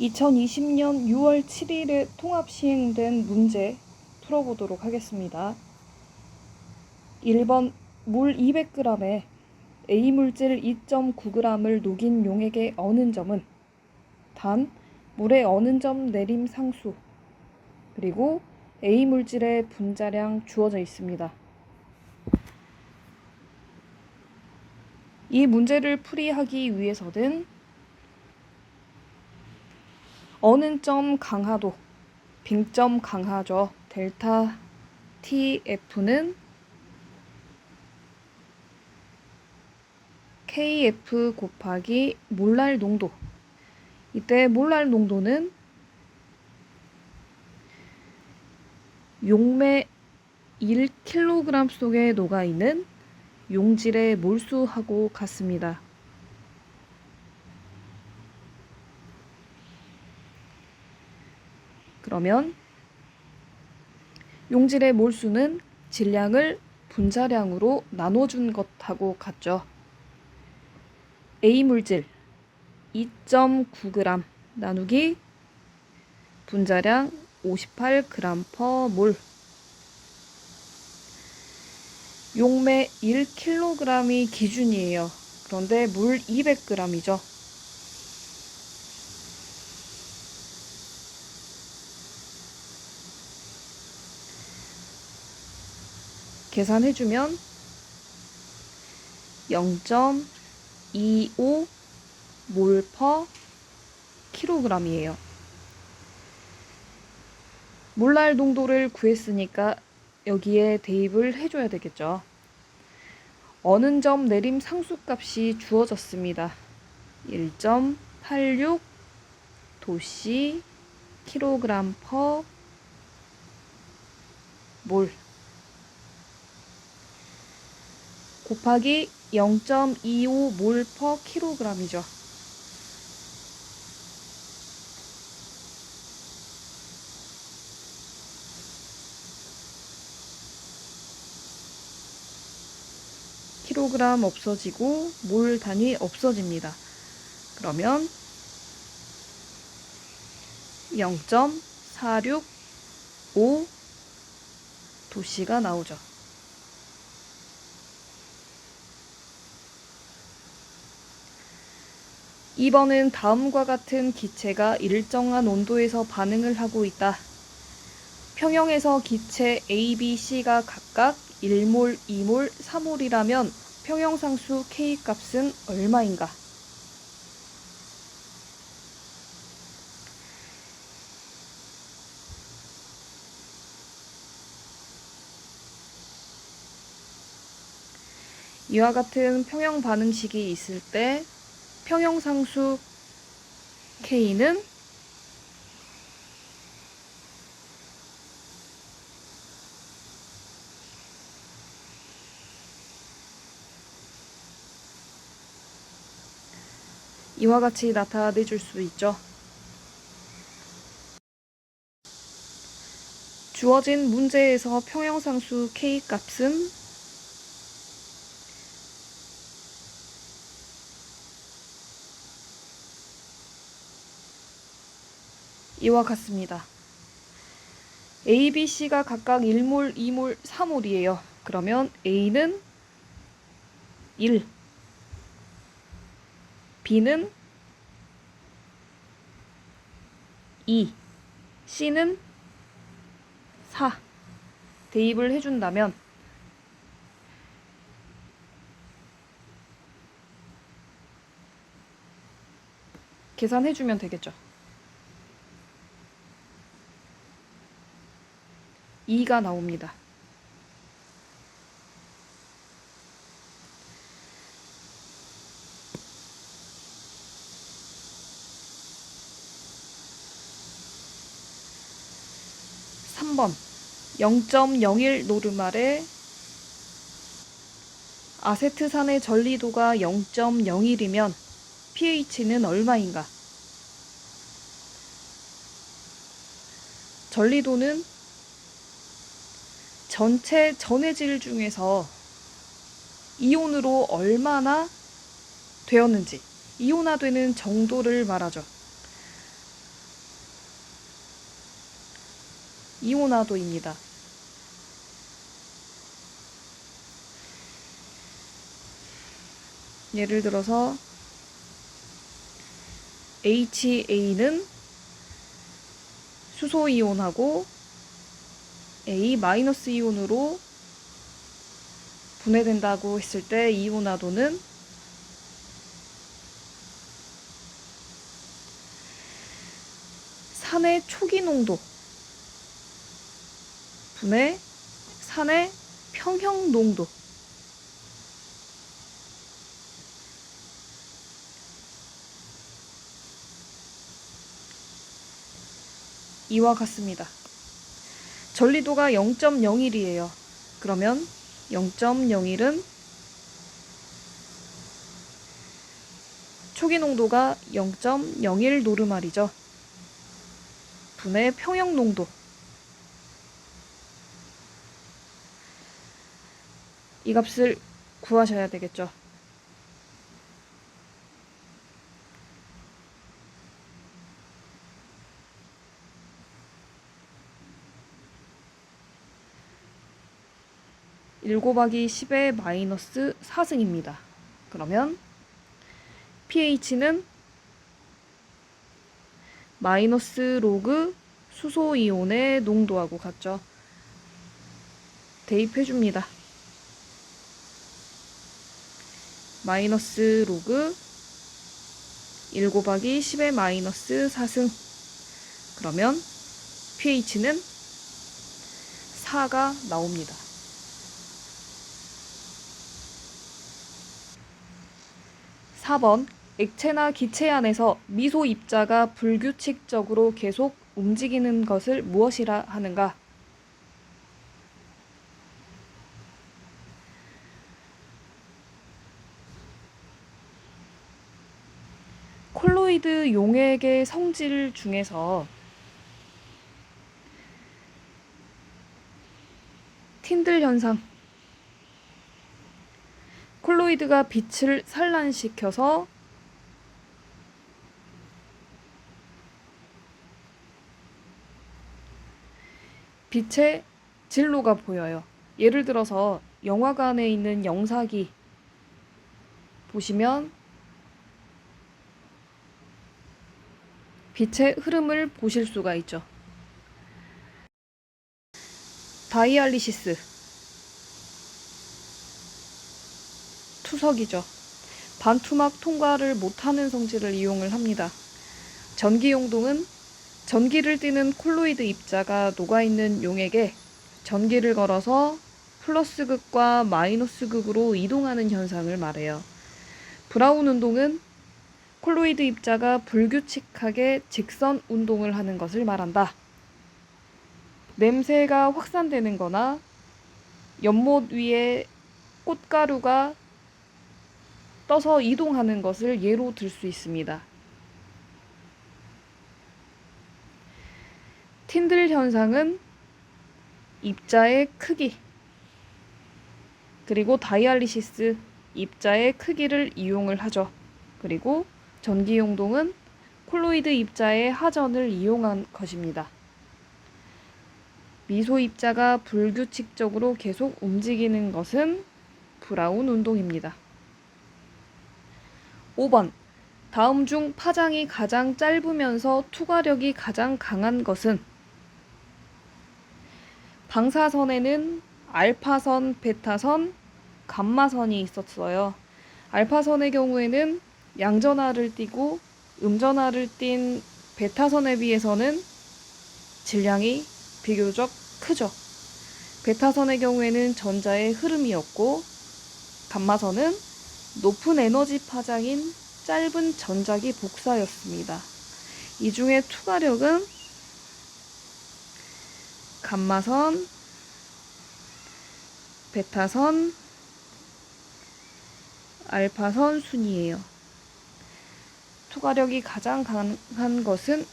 2020년 6월 7일에 통합 시행된 문제 풀어보도록 하겠습니다. 1번 물 200g에 A 물질 2.9g을 녹인 용액에 어는 점은 단 물의 어는 점 내림 상수 그리고 A 물질의 분자량 주어져 있습니다. 이 문제를 풀이하기 위해서는 어는 점 강하도, 빙점 강하죠. 델타 TF는 KF 곱하기 몰랄 농도. 이때 몰랄 농도는 용매 1kg 속에 녹아 있는 용질의 몰수하고 같습니다. 그러면 용질의 몰수는 질량을 분자량으로 나눠준 것하고 같죠. A 물질 2.9g 나누기 분자량 58g per 몰 용매 1kg이 기준이에요. 그런데 물 200g이죠. 계산해주면 0.25 몰 퍼 킬로그램이에요. 몰랄 농도를 구했으니까 여기에 대입을 해줘야 되겠죠. 어는 점 내림 상수값이 주어졌습니다. 1.86 도씨 킬로그램 퍼 몰. 곱하기 0.25몰 퍼 킬로그램이죠. 킬로그램 없어지고 몰 단위 없어집니다. 그러면 0.465 도씨가 나오죠. 2번은 다음과 같은 기체가 일정한 온도에서 반응을 하고 있다. 평형에서 기체 A, B, C가 각각 1몰, 2몰, 3몰이라면 평형상수 K 값은 얼마인가? 이와 같은 평형 반응식이 있을 때 평형상수 K는 이와 같이 나타내 줄 수 있죠. 주어진 문제에서 평형상수 K 값은 이와 같습니다. A, B, C가 각각 1몰, 2몰, 3몰이에요. 그러면 A는 1, B는 2, C는 4 대입을 해준다면 계산해주면 되겠죠. 2가 나옵니다. 삼번 0.01 노르말의 아세트산의 전리도가 0.01이면 pH는 얼마인가? 전리도는 전체 전해질 중에서 이온으로 얼마나 되었는지 이온화되는 정도를 말하죠. 이온화도입니다. 예를 들어서 HA는 수소이온하고 A 마이너스 이온으로 분해된다고 했을 때 이온화도는 산의 초기 농도 분해 산의 평형 농도 이와 같습니다. 전리도가 0.01이에요. 그러면 0.01은 초기 농도가 0.01 노르말이죠. 분의 평형 농도. 이 값을 구하셔야 되겠죠. 일 곱하기 10의 마이너스 4승입니다. 그러면 pH는 마이너스 로그 수소 이온의 농도하고 같죠. 대입해 줍니다. 마이너스 로그 1 곱하기 10의 마이너스 4승 그러면 pH는 4가 나옵니다. 4번 액체나 기체 안에서 미소 입자가 불규칙적으로 계속 움직이는 것을 무엇이라 하는가? 콜로이드 용액의 성질 중에서 틴들 현상 콜로이드가 빛을 산란시켜서 빛의 진로가 보여요. 예를 들어서 영화관에 있는 영사기 보시면 빛의 흐름을 보실 수가 있죠. 다이알리시스 투석이죠. 반투막 통과를 못하는 성질을 이용을 합니다. 전기 용동은 전기를 띠는 콜로이드 입자가 녹아있는 용액에 전기를 걸어서 플러스 극과 마이너스 극으로 이동하는 현상을 말해요. 브라운 운동은 콜로이드 입자가 불규칙하게 직선 운동을 하는 것을 말한다. 냄새가 확산되는 거나 연못 위에 꽃가루가 떠서 이동하는 것을 예로 들 수 있습니다. 틴들 현상은 입자의 크기 그리고 다이알리시스 입자의 크기를 이용을 하죠. 그리고 전기 용동은 콜로이드 입자의 하전을 이용한 것입니다. 미소 입자가 불규칙적으로 계속 움직이는 것은 브라운 운동입니다. 5번. 다음 중 파장이 가장 짧으면서 투과력이 가장 강한 것은 방사선에는 알파선, 베타선, 감마선이 있었어요. 알파선의 경우에는 양전하를 띠고 음전하를 띤 베타선에 비해서는 질량이 비교적 크죠. 베타선의 경우에는 전자의 흐름이었고 감마선은 높은 에너지 파장인 짧은 전자기 복사였습니다. 이 중에 투과력은 감마선, 베타선, 알파선 순이에요. 투과력이 가장 강한 것은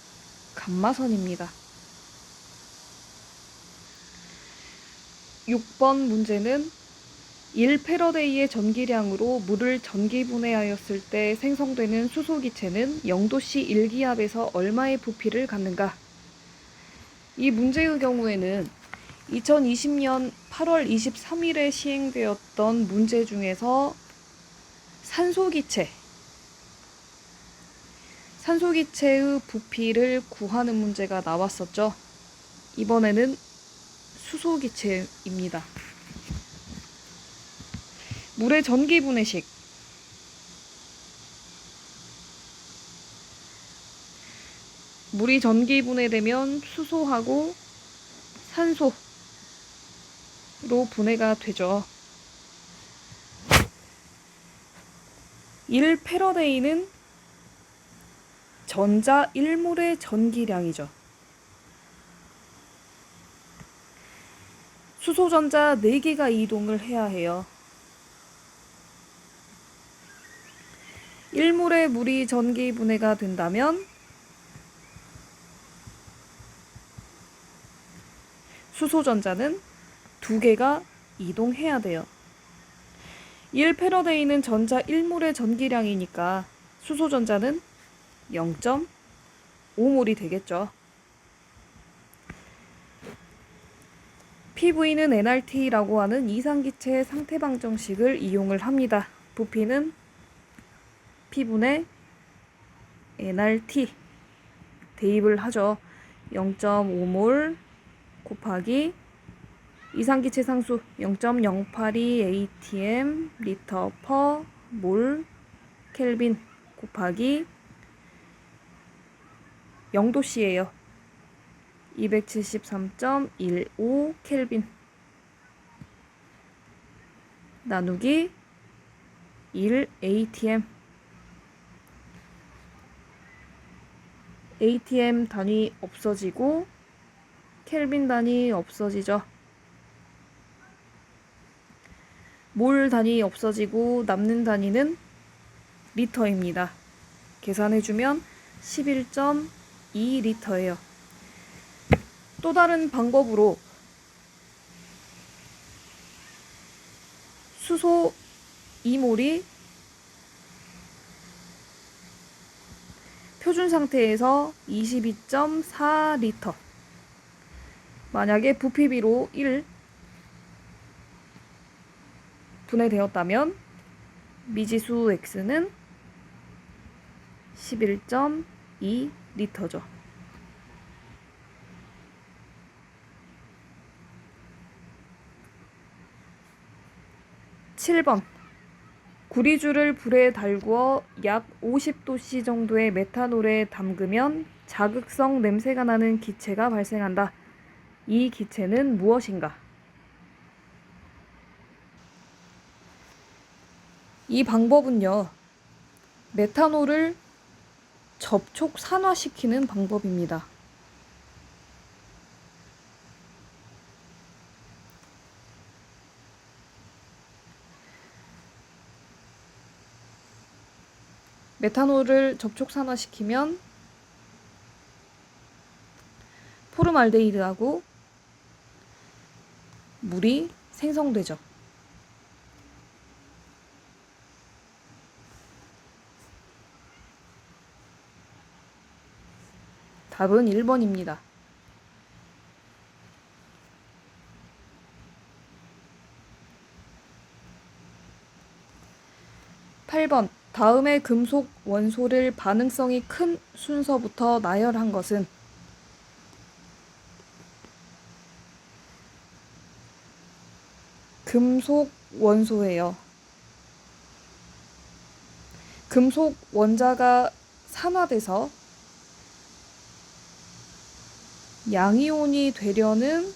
감마선입니다. 6번 문제는 1패러데이의 전기량으로 물을 전기 분해하였을 때 생성되는 수소 기체는 0도씨 1기압에서 얼마의 부피를 갖는가? 이 문제의 경우에는 2020년 8월 23일에 시행되었던 문제 중에서 산소기체, 산소기체의 부피를 구하는 문제가 나왔었죠. 이번에는 수소기체입니다. 물의 전기 분해식. 물이 전기 분해되면 수소하고 산소로 분해가 되죠. 1 패러데이는 전자 1몰의 전기량이죠. 수소전자 4개가 이동을 해야 해요. 1몰의 물이 전기 분해가 된다면 수소전자는 2개가 이동해야 돼요. 1패러데이는 전자 1몰의 전기량이니까 수소전자는 0.5몰이 되겠죠. PV는 NRT라고 하는 이상기체 상태 방정식을 이용을 합니다. 부피는 P분의 NRT 대입을 하죠. 0.5몰 곱하기 이상기체 상수 0.082 atm 리터 퍼 몰 켈빈 곱하기 0도씨예요. 273.15 켈빈 나누기 1 atm atm 단위 없어지고 켈빈 단위 없어지죠. 몰 단위 없어지고 남는 단위는 리터입니다. 계산해주면 11.2리터예요. 또 다른 방법으로 수소 2몰이 표준 상태에서 22.4리터 만약에 부피비로 1 분해되었다면 미지수 x는 11.2 리터죠. 7번 구리줄을 불에 달구어 약 50도씨 정도의 메탄올에 담그면 자극성 냄새가 나는 기체가 발생한다. 이 기체는 무엇인가? 이 방법은요, 메탄올을 접촉 산화시키는 방법입니다. 메탄올을 접촉 산화시키면 포름알데히드하고 물이 생성되죠. 답은 1번입니다. 8번 다음의 금속 원소를 반응성이 큰 순서부터 나열한 것은 금속 원소예요. 금속 원자가 산화돼서 양이온이 되려는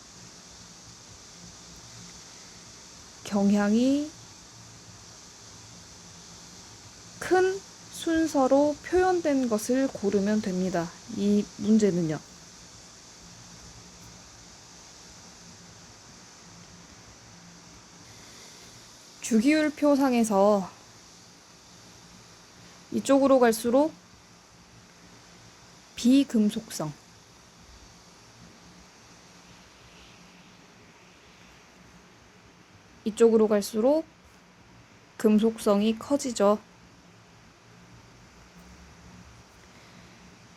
경향이 큰 순서로 표현된 것을 고르면 됩니다. 이 문제는요. 주기율표상에서 이쪽으로 갈수록 비금속성 이쪽으로 갈수록 금속성이 커지죠.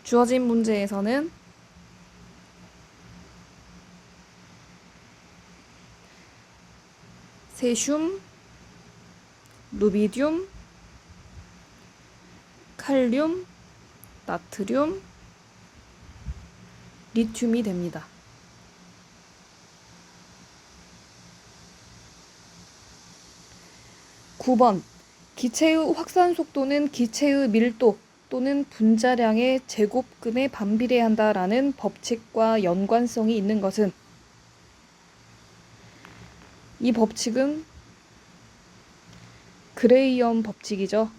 주어진 문제에서는 세슘, 루비듐, 칼륨, 나트륨, 리튬이 됩니다. 구번 기체의 확산 속도는 기체의 밀도, 또는 분자량의 제곱근에 반비례한다라는 법칙과 연관성이 있는 것은 이 법칙은 그레이엄 법칙이죠.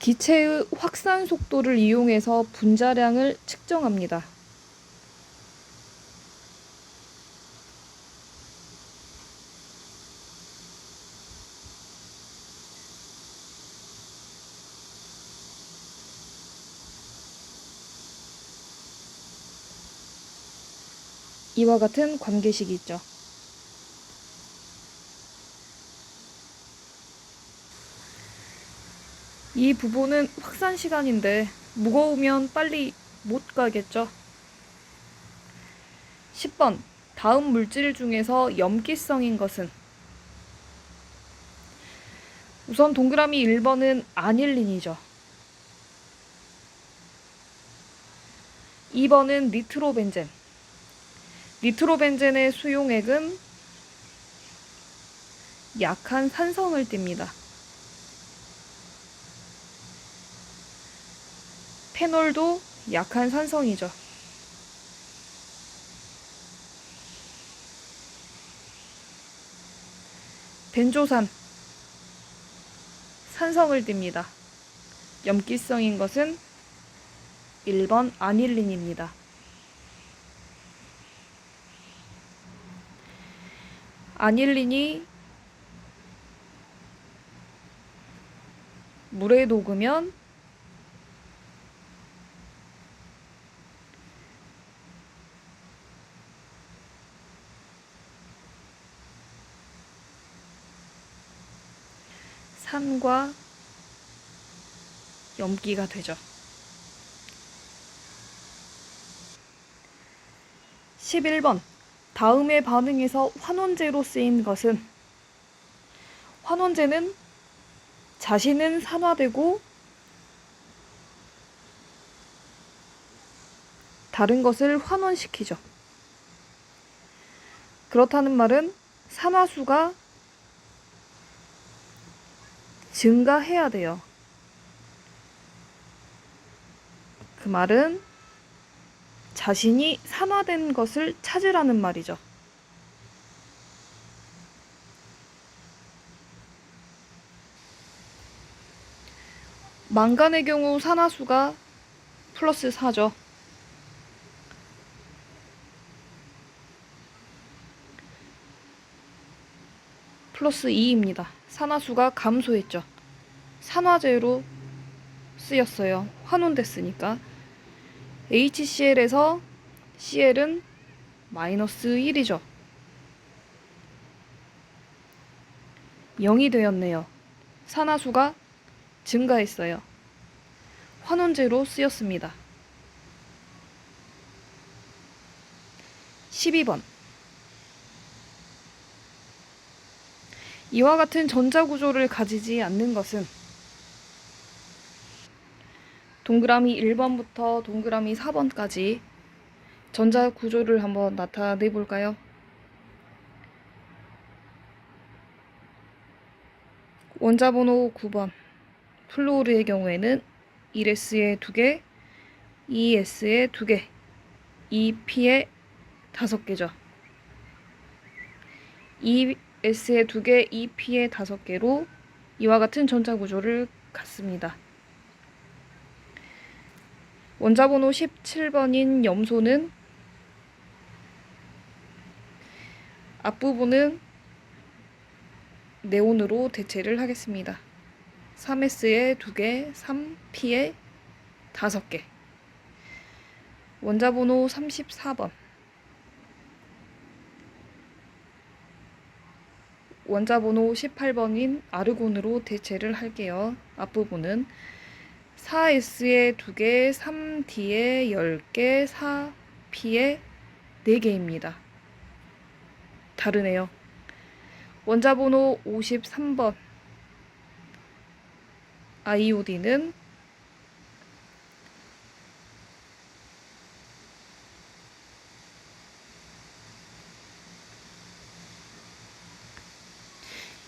기체의 확산 속도를 이용해서 분자량을 측정합니다. 이와 같은 관계식이 있죠. 이 부분은 확산 시간인데 무거우면 빨리 못 가겠죠. 10번 다음 물질 중에서 염기성인 것은 우선 동그라미 1번은 아닐린이죠. 2번은 니트로벤젠. 니트로벤젠의 수용액은 약한 산성을 띱니다. 페놀도 약한 산성이죠. 벤조산 산성을 띱니다. 염기성인 것은 1번 아닐린입니다. 아닐린이 물에 녹으면 산과 염기가 되죠. 11번 다음의 반응에서 환원제로 쓰인 것은 환원제는 자신은 산화되고 다른 것을 환원시키죠. 그렇다는 말은 산화수가 증가해야 돼요. 그 말은 자신이 산화된 것을 찾으라는 말이죠. 망간의 경우 산화수가 플러스 4죠. 플러스 2입니다. 산화수가 감소했죠. 산화제로 쓰였어요. 환원됐으니까. HCl에서 Cl은 마이너스 1이죠. 0이 되었네요. 산화수가 증가했어요. 환원제로 쓰였습니다. 12번 이와 같은 전자구조를 가지지 않는 것은 동그라미 1번부터 동그라미 4번까지 전자 구조를 한번 나타내 볼까요? 원자번호 9번 플로르의 경우에는 1S에 2개, 2S에 2개, 2P에 5개죠. 2S에 2개, 2P에 5개로 이와 같은 전자 구조를 갖습니다. 원자번호 17번인 염소는 앞부분은 네온으로 대체를 하겠습니다. 3S에 2개, 3P에 5개. 원자번호 34번. 원자번호 18번인 아르곤으로 대체를 할게요. 앞부분은 4S에 2개, 3D에 10개, 4P에 4개입니다. 다르네요. 원자번호 53번 아이오딘은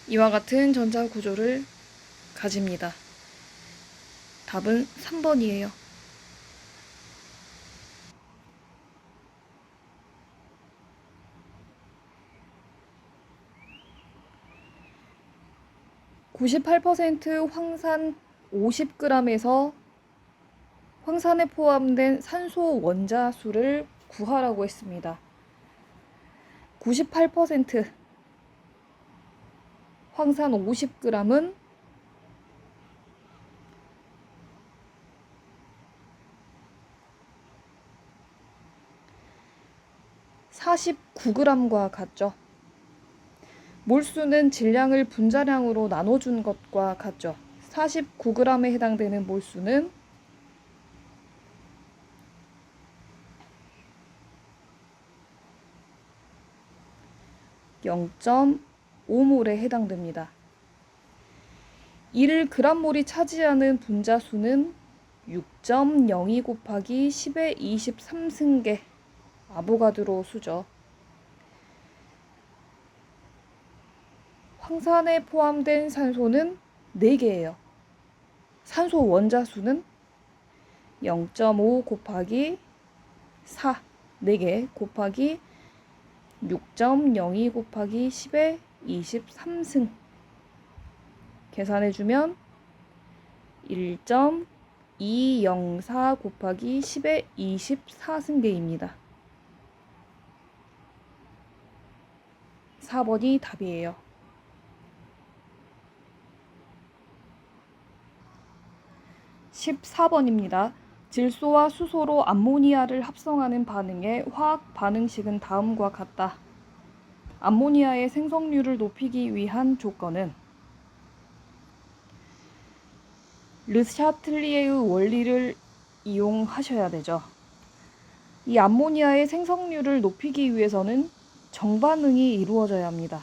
이와 같은 전자 구조를 가집니다. 답은 3번이에요. (98% 황산 50g에서) 황산에 포함된 산소 원자 수를 구하라고 했습니다. 98% 황산 50g은 49g과 같죠. 몰수는 질량을 분자량으로 나눠준 것과 같죠. 49g에 해당되는 몰수는 0.5몰에 해당됩니다. 이를 그람몰이 차지하는 분자수는 6.02 곱하기 10의 23승계 아보가드로 수죠. 황산에 포함된 산소는 4개예요. 산소 원자 수는 0.5 곱하기 4, 4개 곱하기 6.02 곱하기 10의 23승 계산해주면 1.204 곱하기 10의 24승계입니다. 4번이 답이에요. 14번입니다. 질소와 수소로 암모니아를 합성하는 반응의 화학 반응식은 다음과 같다. 암모니아의 생성률을 높이기 위한 조건은 르샤틀리에의 원리를 이용하셔야 되죠. 이 암모니아의 생성률을 높이기 위해서는 정반응이 이루어져야 합니다.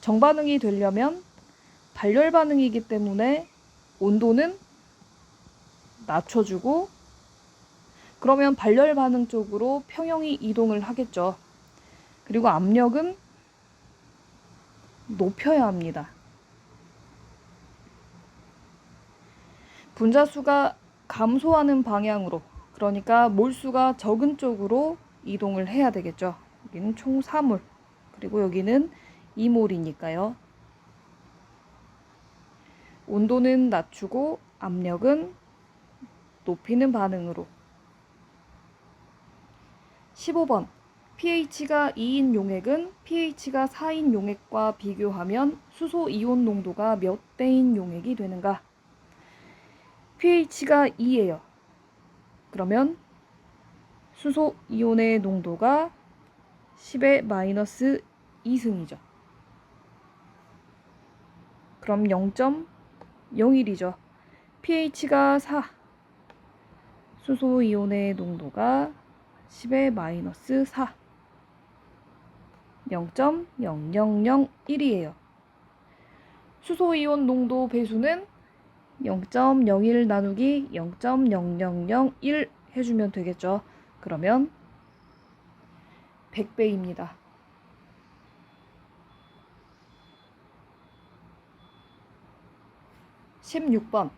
정반응이 되려면 발열 반응이기 때문에 온도는 낮춰주고 그러면 발열 반응 쪽으로 평형이 이동을 하겠죠. 그리고 압력은 높여야 합니다. 분자수가 감소하는 방향으로 그러니까 몰수가 적은 쪽으로 이동을 해야 되겠죠. 여기는 총 4몰 그리고 여기는 2몰이니까요. 온도는 낮추고 압력은 높이는 반응으로 15번 pH가 2인 용액은 pH가 4인 용액과 비교하면 수소 이온 농도가 몇 대인 용액이 되는가? pH가 2예요. 그러면 수소 이온의 농도가 10의 마이너스 2승이죠. 그럼 0.01이죠. pH가 4. 수소 이온의 농도가 10의 마이너스 4. 0.0001이에요. 수소 이온 농도 배수는 0.01 나누기 0.0001 해주면 되겠죠. 그러면 100배입니다. 16번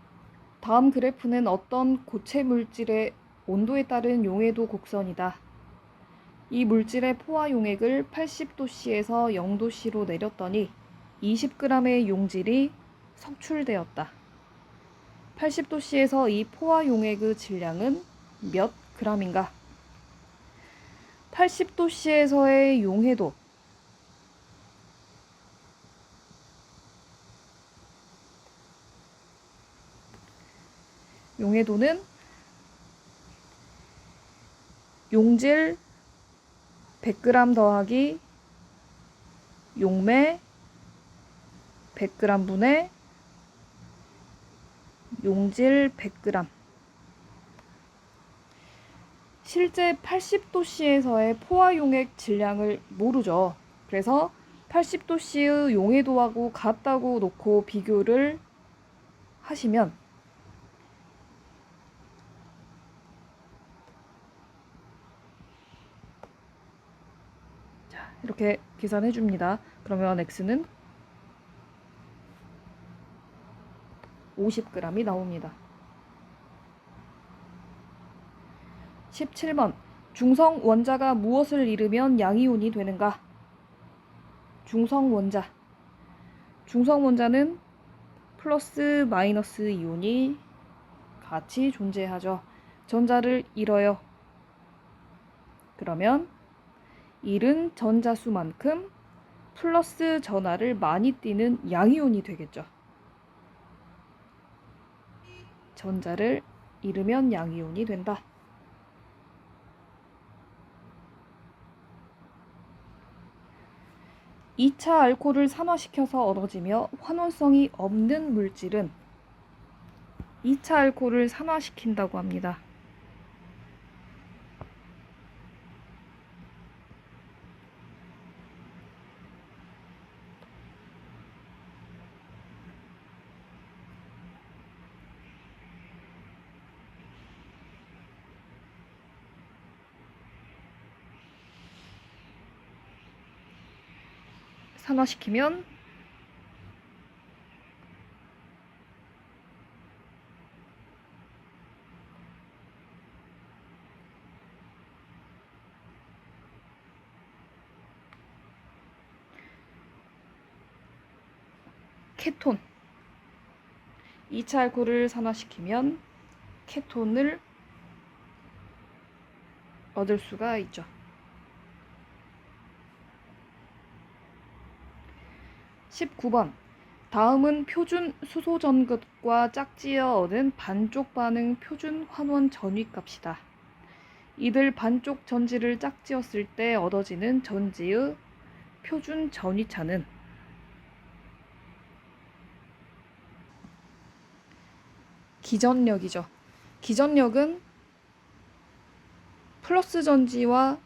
다음 그래프는 어떤 고체 물질의 온도에 따른 용해도 곡선이다. 이 물질의 포화 용액을 80도씨에서 0도씨로 내렸더니 20g의 용질이 석출되었다. 80도씨에서 이 포화 용액의 질량은 몇 g인가? 80도씨에서의 용해도 용해도는 용질 100g 더하기 용매 100g 분의 용질 100g. 실제 80도씨에서의 포화 용액 질량을 모르죠. 그래서 80도씨의 용해도하고 같다고 놓고 비교를 하시면 자, 이렇게 계산해 줍니다. 그러면 x는 50g이 나옵니다. 17번 중성 원자가 무엇을 잃으면 양이온이 되는가? 중성 원자 중성 원자는 플러스 마이너스 이온이 같이 존재하죠. 전자를 잃어요. 그러면 잃은 전자수만큼 플러스 전하를 많이 띠는 양이온이 되겠죠. 전자를 잃으면 양이온이 된다. 2차 알코올을 산화시켜서 얻어지며 환원성이 없는 물질은 2차 알코올을 산화시킨다고 합니다. 산화시키면 케톤 2차 알코올을 산화시키면 케톤을 얻을 수가 있죠. 19번. 다음은 표준 수소 전극과 짝지어 얻은 반쪽 반응 표준 환원 전위값이다. 이들 반쪽 전지를 짝지었을 때 얻어지는 전지의 표준 전위차는 기전력이죠. 기전력은 플러스 전지와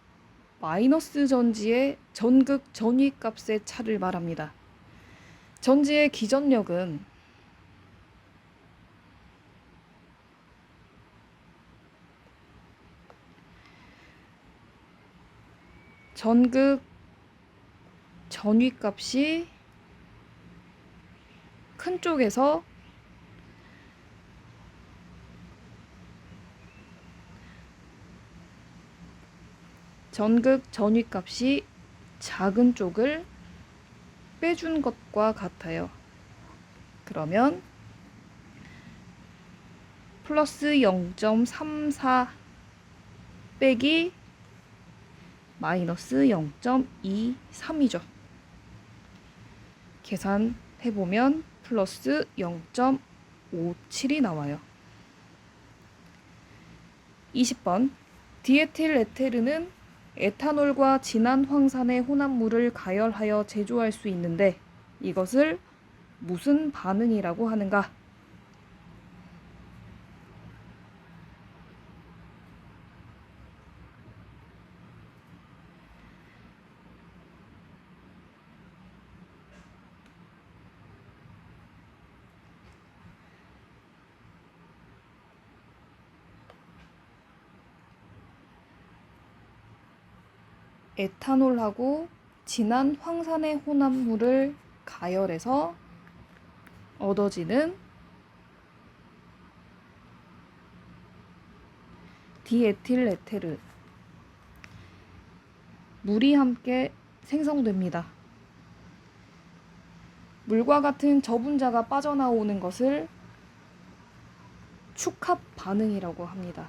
마이너스 전지의 전극 전위값의 차를 말합니다. 전지의 기전력은 전극 전위 값이 큰 쪽에서 전극 전위 값이 작은 쪽을 빼준 것과 같아요. 그러면 플러스 0.34 빼기 마이너스 0.23이죠. 계산해보면 플러스 0.57이 나와요. 20번 디에틸 에테르는 에탄올과 진한 황산의 혼합물을 가열하여 제조할 수 있는데 이것을 무슨 반응이라고 하는가? 에탄올하고 진한 황산의 혼합물을 가열해서 얻어지는 디에틸 에테르 물이 함께 생성됩니다. 물과 같은 저분자가 빠져나오는 것을 축합 반응이라고 합니다.